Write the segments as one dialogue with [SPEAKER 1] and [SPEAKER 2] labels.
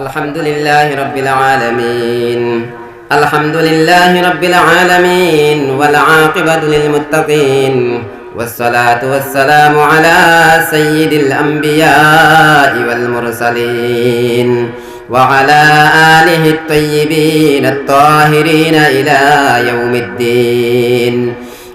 [SPEAKER 1] الحمد لله رب العالمين. الحمد لله رب العالمين والعاقبة للمتقين والصلاة والسلام على سيد الأنبياء والمرسلين وعلى آله الطيبين الطاهرين إلى يوم الدين.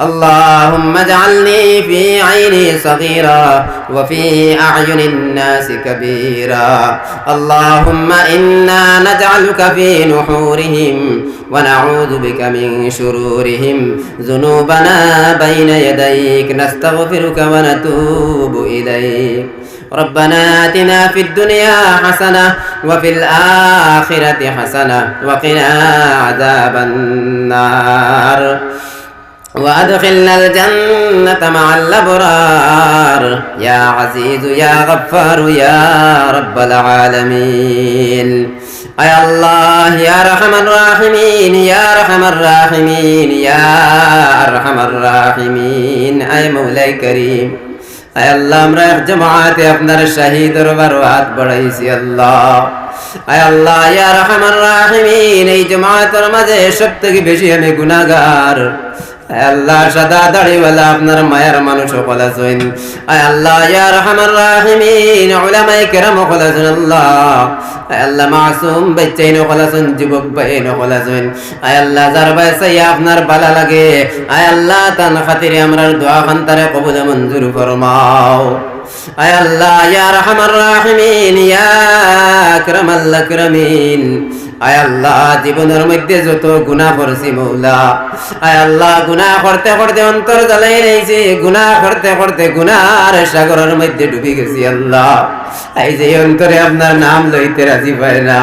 [SPEAKER 1] اللهم اجعلني في عيني صغيرا وفي أعين الناس كبيرا اللهم إنا نجعلك في نحورهم ونعوذ بك من شرورهم ذنوبنا بين يديك نستغفرك ونتوب إليك ربنا آتنا في الدنيا حسنة وفي الآخرة حسنة وقنا عذاب النار وأدخلنا الجنة مع الأبرار يا عزيز يا غفار يا رب العالمين أي الله يا أرحم الراحمين يا أرحم الراحمين يا أرحم الراحمين أي مولاي كريم أي الله আমরা এক জমাতে আপনার শহীদের বরবাদ বড়াইছি আল্লাহ আয় আল্লাহ ইয়া রহমান রাহিমিন এই জমাতের মাঝে সব থেকে বেশি আমি গুনাহগার আয় আল্লাহ সাদা দাড়িওয়ালা আপনার মায়ের মানুষ সকল আছেন আয় আল্লাহ, ইয়া রহমান রাহিমিন, উলামায়ে কেরাম আছেন আল্লাহ। আল্লাহ, মাসুম বাচ্চাইন সকল আছেন যুবক সকল আছেন আয় আল্লাহ, যার বয়সে আপনার ভালো লাগে। আয় আল্লাহ তান খাতিরে আমরার দোয়া খান্তারে কবুল মঞ্জুর ফরমাও। আয় আল্লাহ, ইয়া রহমান রাহিমিন, ইয়া আকরামাল আকরামিন। আয় আল্লাহ, জীবনের মধ্যে যত গুনাহ করছি মৌলা। আয় আল্লাহ, গুনাহ করতে করতে অন্তর জ্বালাই রয়েছে গুনাহ করতে করতে গুনার সাগরের মধ্যে ডুবে গেছি আল্লাহ। এই যে অন্তরে আপনার নাম লইতে রাজি পায় না।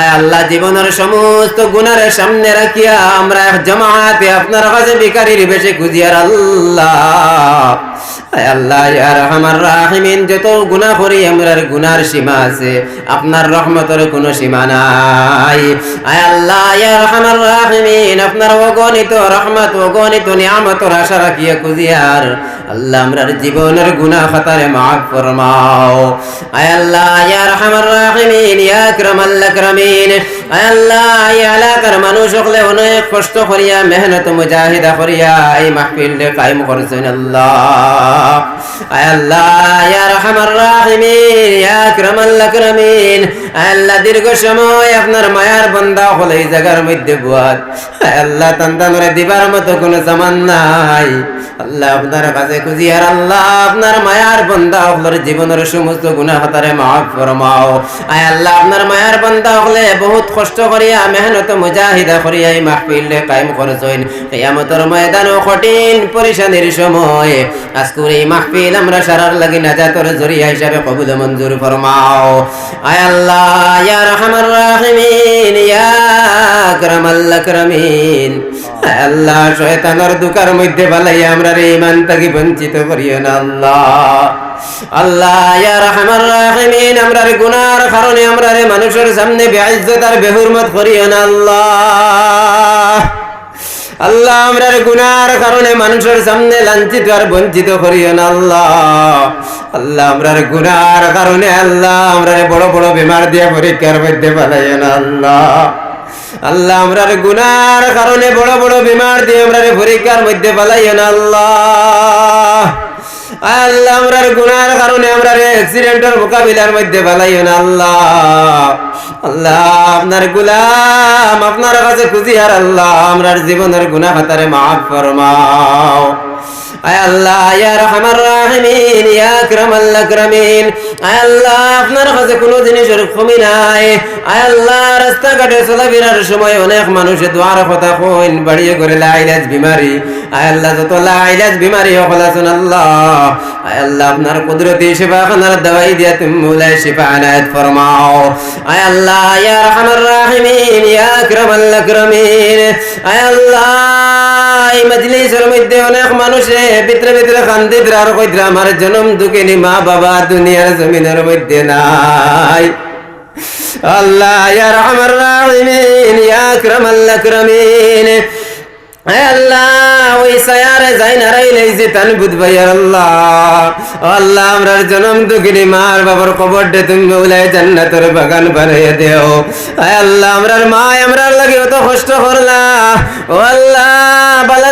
[SPEAKER 1] আয় আল্লাহ, জীবনের সমস্ত গুনার সামনে রাখিয়া আমরা জমাতে আপনার কাছে বিকারির বেশে খুঁজিয়ার আল্লাহ। আল্লাহ আছে, আপনার রহমতের কোনো সীমা নাই। আয় রহমান, আপনার অগণিত রহমত, অগণিত নিয়ামতর আশা রাখিয়া খুঁজিয়ার আল্লাহ আমরার জীবনের গুনাহ খাতারে মাফ ফরমাও। আয় আল্লাহ, ইয়া রহমান রাহিমিন, ইয়া আকরামাল আকরামিন দীর্ঘ সময় আপনার মায়ার বান্দা হলে জায়গার মধ্যে আল্লাহ দিবার মতো কোনো জামান নাই। আল্লাহ আপনার কাছে খুঁজি আর আল্লাহ আপনার মায়ার বান্দা হলের জীবনের সমস্ত গুনাহ হাতারে মাফ ফরমাও। আয় আল্লাহ, আপনার মায়ার বান্দা হলে বহুত কষ্ট করিয়া, মেহনত মুজাহিদা করিয়া এই মাহফিলে কায়েম করেছেন। কিয়ামতের ময়দান কঠিন পরিশানির সময়। আজকুর এই মাহফিল আমরা সারার লাগি নাজাতর জরিয়া হিসাবে কবুল মঞ্জুর ফরমাও। আয় আল্লাহ, ইয়া রহমান রাহিমিন, ইয়া আকরামাল আকরামিন। আল্লাহ, শয়তানের দুকার মধ্যে বালাইয়া আমরা রে ইমান থেকে বঞ্চিত করিও না আল্লাহ। আল্লাহ, ইয়া রহমান রাহিমিন আমরা রে গুনার কারণে আমরা মানুষের সামনে বেইজ্জত আর বেহুরমত করিও না, আল্লাহ। আল্লাহ আমরা গুনার কারণে মানুষের সামনে লাঞ্ছিত আর বঞ্চিত করিও না, আল্লাহ। আল্লাহ আমরা গুনার কারণে আল্লাহ আমরা বড় বড় বিমার দিয়ে পরীক্ষার মধ্যে পালাইও না, আল্লাহ। আল্লাহ আমরা গুনার কারণে বড় বড় বিমার দিয়ে আমরা পরীক্ষার মধ্যে পালাইও না, আল্লাহ। আল্লাহ আমরার গুনার কারণে অ্যাক্সিডেন্টের মোকাবিলার মধ্যে পালাইও না, আল্লাহ। আল্লাহ, আপনার গুলাম আপনার কাছে খুঁজি আর আল্লাহ, আমরার জীবনের গুনা খাতারে মাফ ফরমাও। আয় আল্লাহ ইয়া রহমান রাহিমিন ইয়া আকরামাল আকরামিন। আয় আল্লাহ, আপনার কাছে কোনো জিনিসের কমি নাই। আয় আল্লাহ, রাস্তাঘাটে চলাফেরার সময় অনেক মানুষে দোয়ার কথা কইন, বাড়িয়ে করে লাইলাজ বিমারি। আয় আল্লাহ, যত লাইলাজ বিমারি হল আছেন আল্লাহ। আয় আল্লাহ, আপনার কুদরতি শিফা খানার দওয়াই দিয়া তুমি মুলাই শিফা আনায়াত ফরমাও। আয় আল্লাহ, ইয়া রহমান রাহিমিন, ইয়া আকরামাল আকরামিন। আয় আল্লাহ মধ্যে অনেক মানুষে ভিতরে ভিতরে কান্দিত আর কইতরা আমার জন্ম দুঃখিনী মা বাবা দুনিয়ার জমিনের মধ্যে নাই। আল্লাহ ইয়া রহমান আল্লাহ, ওই যাই তান জনম দে তুমি বাগান দেও। মা কষ্ট করলা।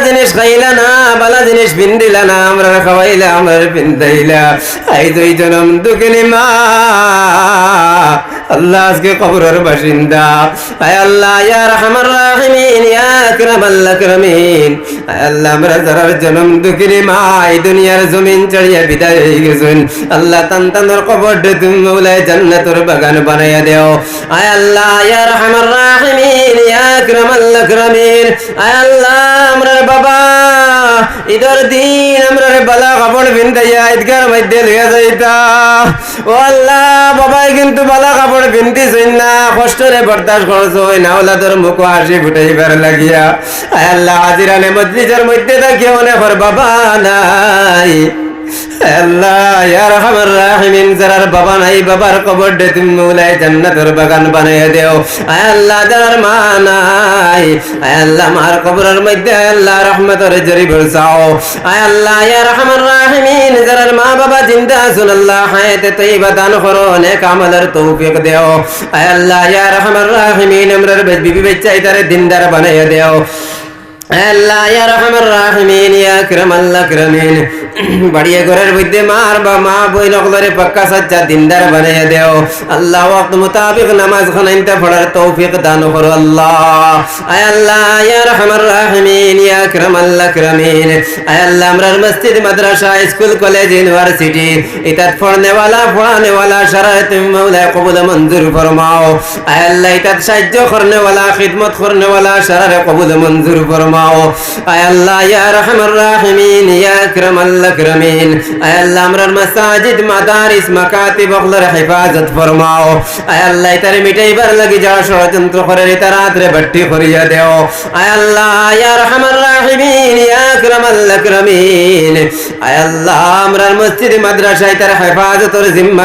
[SPEAKER 1] জিনিস খাইলা না, বালা জিনিস না আমরা খাওয়াইলা, আমরার পিন্দাইলা আই দুই জনম দুঃখিনী মা আল্লাহ আজকে কবরের বাসিন্দা। আয় আল্লাহ, ইয়া রহমান রাহিমিন, ইয়া আকরামাল আকরামিন। আয় আল্লাহ, আমরা যারা জন্ম দুঃখিনী মা, এই দুনিয়ার জমিন চড়িয়া বিদায় হয়ে গেছেন। আল্লাহ, তান তানোর কবর তুমি মৌলায় জান্নাতের বাগান বানাইয়া দেও। আয় আল্লাহ, ইয়া রহমান রাহিমিন, ইয়া আকরামাল আকরামিন। আয় আল্লাহ, আমরার বাবা। ঈদের দিন আমরা বালা কাপড় বিনতাইয়া ঈদগার মধ্যে লইয়া যাইতা। ও আল্লাহ, বাবাই কিন্তু বালা কাপড় পিন্দিছেন না, কষ্টরে বরদাস্ত করছ না ওলাদের মুখ হাসি ফুটাইবার লাগিয়া। আল্লাহ, হাজিরানে মজলিসের মধ্যে থাকিয়া মনে কর, বাবা নাই। আল্লাহ যারার বাবা নাই বাগান বানাইয়া দেও। আয় আল্লাহ, যারার মা নাই আল্লাহ আল্লাহ আল্লাহ আল্লাহ দান করো, নেক আমলের তৌফিক দেও। আয় আল্লাহ, ইয়া রহমান রাহিমিন, আমরার বিবি বাচ্চা ইতারে দিনদার বানাইয়া দেও। আল্লাহ, ইয়া রহমান রাহিমিন, ইয়া আকরামাল আকরামিন বাড়িয়ে ঘরের মধ্যে মার বা মা বই লগলরে পাক্কা সাচ্চা দিনদার বানিয়ে দেও। আল্লাহ ওয়াক্ত মোতাবিক নামাজ খানাইনটা পড়ার তৌফিক দান করো আল্লাহ। আয় আল্লাহ, ইয়া রহমান রাহমিন, ইয়া আকরাম আল্লাহ আকরামিন। আয় আল্লাহ আমরার মসজিদ, মাদ্রাসা, স্কুল, কলেজ, ইউনিভার্সিটি, ইতাত পড়নে ওয়ালা পড়ানে ওয়ালা সারা তুমি মাওলা, কবুল মঞ্জুর ফরমাও। আয় আল্লাহ, ইতাত সাহায্য করনে ওয়ালা খিদমত করনে ওয়ালা সারা কবুল মঞ্জুর ফরমাও। আয় আল্লাহ, ইয়া রহমান রাহমিন, ইয়া আকরাম আল্লাহ আকরামিন লাগি যারা ষড়যন্ত্র করে ইতার রাত্রে বাট্টি করিয়া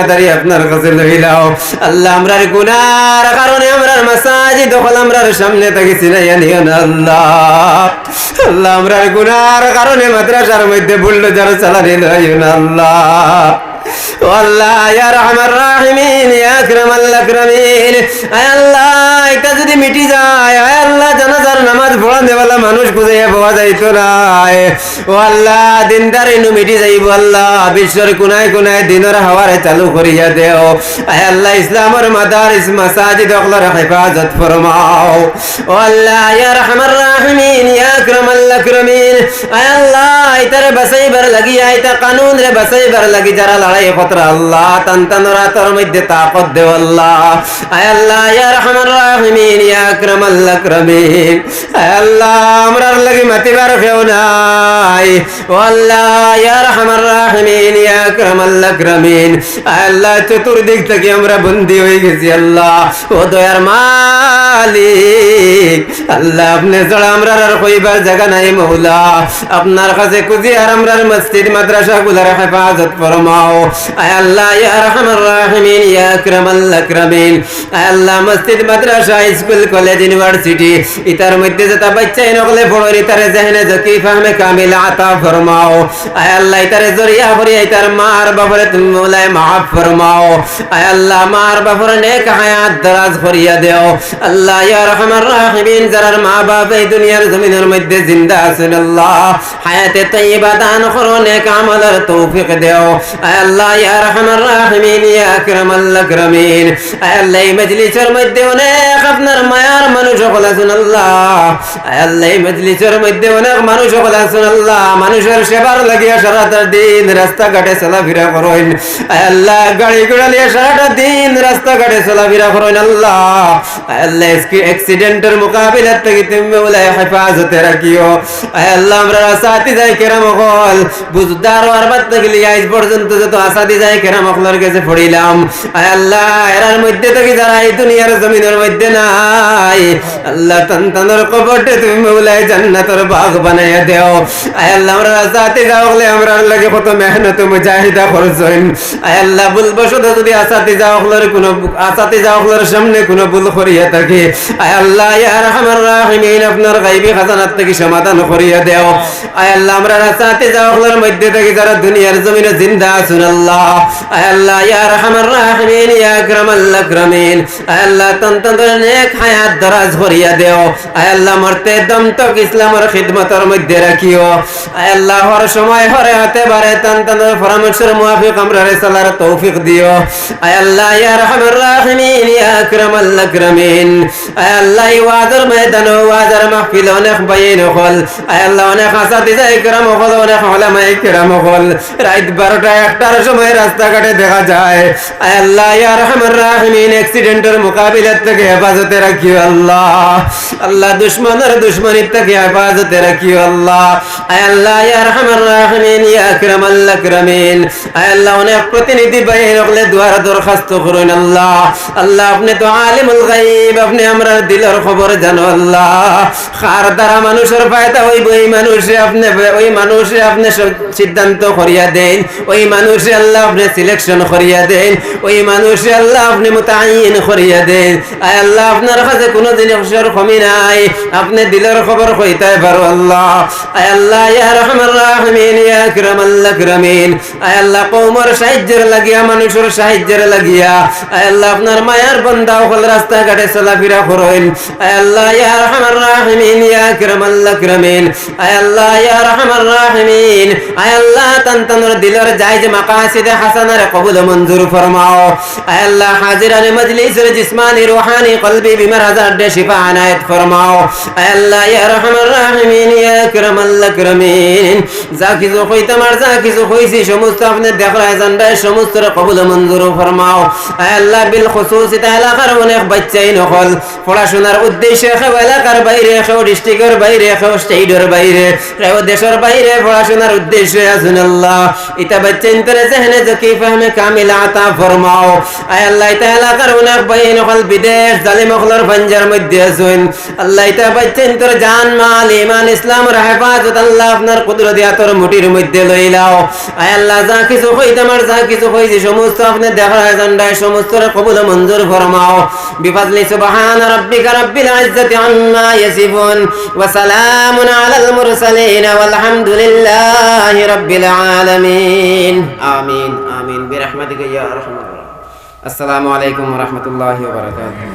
[SPEAKER 1] তার আপনার কাছে লইলাও আল্লাহ, আমরার গুনার কারণে সামনে থেকে চিনাইয়া নিও না আল্লাহ। আল্লাহ, আমরার গুনার মাদ্রাসার মধ্যে বুল্লো যারা রে আল্লাহ আল্লাহ ইয়া রহমান রাহিমিন, ইয়া আকরামাল আকরামিন। আয় আল্লাহ, এটা যদি মিটি যায়, আয় আল্লাহ, জানাজার নামাজ পড়ানে वाला মানুষ খুঁজে পাওয়া যাইতো না। ও আল্লাহ দিনদার ইনু মিটি যাইব আল্লাহ, বিশ্বের কোনায় কোনায় দিনের হাওয়ারে চালু করিয়া দেও। আয় আল্লাহ, ইসলামের মাদারিস মাসাজিদ ওগুলোর হেফাজত ফরমাও। ও আল্লাহ ইয়া রহমান রাহিমিন, ইয়া আকরামাল আকরামিন। আয় আল্লাহ ইতারে বাসাইবার লাগি আইতা কানুন রে বাসাইবার লাগি, যারা লড়াই খতরা আল্লাহ তান তান রাতর মধ্যে তাকত দেও আল্লাহ। আয় ইয়া রহমান রাহিমিন, ইয়া আয় আল্লাহ আমরার লাগি মাতিবার ফেও নাই। ও আল্লাহ, ইয়া রাহিমিন, ইয়া আকরামাল আকরামিন আয় আল্লাহ চতুর্দিক থেকে আমরা বন্দী হয়ে গেছি, আল্লাহ। ও দয়ার মালিক, আল্লাহ, আপনি ছাড়া আমরা আর কইবার জায়গা নাই, মৌলা। আপনার কাছে খুঁজি আর আমরার মসজিদ মাদ্রাসা গুলার হেফাজত ফরমাও। আয় আল্লাহ, ইয়া রহমান রাহিমিন, ইয়া আকরামাল আকরামিন। আয় আল্লাহ, মসজিদ, মাদ্রাসা, স্কুল, কলেজ, ইউনিভার্সিটি, ইতার মধ্যে যেটা বাচ্চা নকলে পড়ে ইতারে জেহনে জকি ফাহমে কামিল আতা ফরমাও। আয় আল্লাহ, ইতারে জরিয়া ভরি ইতার মার বাবরে তুমি মৌলায় মাফ ফরমাও। আয় আল্লাহ, মার বাবরে নেক হায়াত দরাজ করিয়া দেও। আল্লাহ, ইয়া রহমান রাহিমিন, যারার মা বাপ এই দুনিয়ার জমিনের মধ্যে জিন্দা আছেন আল্লাহ, হায়াতে তৈবা দান করো, নেক আমলের তৌফিক দেও। আয় আল্লাহ, ইয়া রহমান রাহিমিন, ইয়া আকরামাল আকরামিন। আয় আল্লাহ, এই মজলিসের মধ্যে অনেক আপনার মায়ার মানুষ সকল আছেন আল্লাহ। আয় আল্লাহ, এই মজলিসের মধ্যে অনেক মানুষ সকল আছেন আল্লাহ। মানুষের সেবার লাগিয়া সারাটা দিন রাস্তাঘাটে চলাফেরা করেন। আল্লাহ গাড়ি নিয়ে সারাটা দিন করেন আল্লাহ। আল্লাহ অ্যাক্সিডেন্টের থেকে তুমি বলে হেফাজতে রাখিও। আল্লাহ, আমরা সাথী যাই কেরাম হল। বুঝদার আর বাদ আজ পর্যন্ত যত আসাদি যায় কেরাম অকলার কাছে আল্লাহ, এরার মধ্যে থেকে যারা এই দুনিয়ার জমিনের মধ্যে নাই, আল্লাহ কবরটে তুমি মৌলায় জান্নাতের বাগ বানাইয়া দেও। আল্লাহ, আমরা রাস্তাতে যাও আমরা কত মেহনত মুজাহিদা করছেন আয় আল্লাহ বলব শুধু যদি আসাতে যাও, হলের কোনো আসাতে যাও, হলের সামনে কোনো ভুল করিয়া থাকে। আয় আল্লাহ, ইয়া রহমান রাহিমিন, আপনার গাইবি খাজানাত থেকে সমাধান করিয়া দেও। আয় আল্লাহ, আমরা রাস্তাতে যাও, হলের মধ্যে থেকে যারা দুনিয়ার জমিনে জিন্দা আছেন আল্লাহ। আয় আল্লাহ, ইয়া রহমান রাহিমিন, ইয়া আকরামাল আকরামিন। আয় আল্লাহ, তন্তন্তর নেক হায়াত দরাজ করিয়া দেও। আয় আল্লাহ, মরতে দম তক ইসলামের খিদমতের মধ্যে রাখিও। আয় আল্লাহ, হর সময় হরে হাতে বারে তন্তন্তর পরামর্শের মুআফিক আমরা রেসালার তৌফিক দিও। আয় আল্লাহ ইয়া রহমান রাহিমিন, ইয়া আকরামাল আকরামিন। আয় আল্লাহ ওয়াজের ময়দান ওয়াজের মাহফিল অনেক বাইন হল। আয় আল্লাহ অনেক আসাদিজা ইকরাম হল, অনেক ওলামা ইকরাম হল। রাত বারোটা একটার সময় রাস্তাঘাটে দেখা যায়। আয় আল্লাহ ইয়া রহমান রাহিমিন অ্যাক্সিডেন্টের মোকাবিলার থেকে হেফাজতে রাখিও আল্লাহ। আল্লাহ দুশ্মনের দুশ্মনির থেকে হেফাজতে রাখিও আল্লাহ। আয় আল্লাহ ইয়া রহমান রাহিমিন, ইয়া আকরামাল আকরামিন। আয় আল্লাহ, অনেক প্রতিনিধি বাইন হলে দুয়ার দরখাস্ত করুন আল্লাহ। আল্লাহ, আপনি তো আলিমুল গাইব আপনি আমরা দিলের খবর জানো আল্লাহ। খার দ্বারা মানুষের ফায়দা হইব ওই মানুষে আপনি, ওই মানুষে আপনি সিদ্ধান্ত করিয়া দেন। ওই মানুষে আল্লাহ আপনি সিলেকশন করিয়া দেন। ওই মানুষে আল্লাহ আপনি মোতায়েন করিয়া দেন। আল্লাহ, আপনার কাছে কোনো জিনিসের কমি নাই। আপনি দিলের খবর কইতে পারো আল্লাহ। আল্লাহ, ইয়া রহমান রাহিমিন, ইয়া আকরামাল আকরামিন। আয় আল্লাহ, কওমের সাহায্যের লাগিয়া, মানুষের লাগিয়া। বান্দা হল আল্লাহ কবুল মঞ্জুর ফরমাও। আল্লাহ, হাজিরান মজলিসের জিসমানি রুহানি কলবি বিমার হাজার শিফা আনায়েত ফরমাও। আল্লাহ, ইয়া যা কিছু কইতাম আর যা কিছু সমস্ত আপনি দেখরা জানবাই সমস্ত কবুল মঞ্জুর ফরমাও। আল্লাহ বিল খুসুস এলাকার অনেক বাচ্চাই নকল। পড়াশোনার উদ্দেশ্যে কেউ এলাকার বাইরে কেউ ডিস্ট্রিক্টের বাইরে কেউ স্টেটের বাইরে কেউ দেশের বাইরে পড়াশোনার উদ্দেশ্যে আসুন আল্লাহ। ইতা বাচ্চা ইন্তরে জেহনে জকি ফাহমে কামিল আতা ফরমাও। আল্লাহ, ইতা এলাকার অনেক বাই নকল, বিদেশ জালিম অখলার ভাঞ্জার মধ্যে আসুন আল্লাহ, ইতা বাচ্চা ইন্তরে জান, মাল ইমান ইসলামের হেফাজত, আল্লাহ আপনার কুদরতি আতর মুটির মধ্যে লইলাও। আয় আল্লাহ যা কিছু কইতাম আর যা কিছু কইছি সমস্ত আপনি দেখার জান্ডায় সমস্ত কবুল মঞ্জুর ফরমাও। বিফাজলি সুবহান রাব্বিকা রাব্বিল ইজ্জাতি আম্মা ইয়াসিফুন, ওয়া সালামুন আলাল মুরসালিন, ওয়ালহামদুলিল্লাহি রাব্বিল আলামিন। আমিন আমিন, বিরহমাতিকা ইয়া আরহামার আসসালামু আলাইকুম ওয়া রাহমাতুল্লাহি ওয়া বারাকাতুহু।